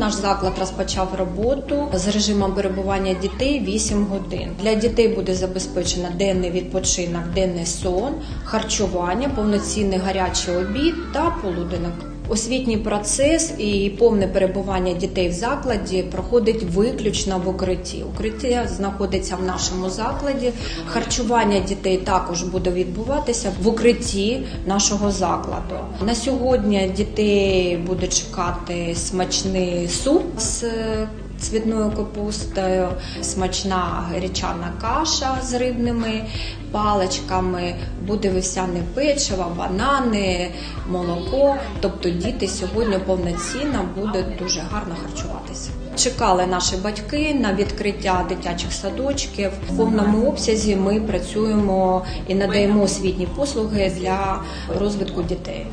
наш заклад розпочав роботу з режимом перебування дітей 8 годин. Для дітей буде забезпечено денний відпочинок, денний сон, харчування, повноцінний гарячий обід та полуденок. Освітній процес і повне перебування дітей в закладі проходить виключно в укритті. Укриття знаходиться в нашому закладі. Харчування дітей також буде відбуватися в укритті нашого закладу. На сьогодні дітей буде чекати смачний суп з цвітною капустою, смачна гречана каша з рибними паличками, буде вівсяне печиво, банани, молоко. Тобто діти сьогодні повноцінно будуть дуже гарно харчуватися. Чекали наші батьки на відкриття дитячих садочків. В повному обсязі ми працюємо і надаємо освітні послуги для розвитку дітей.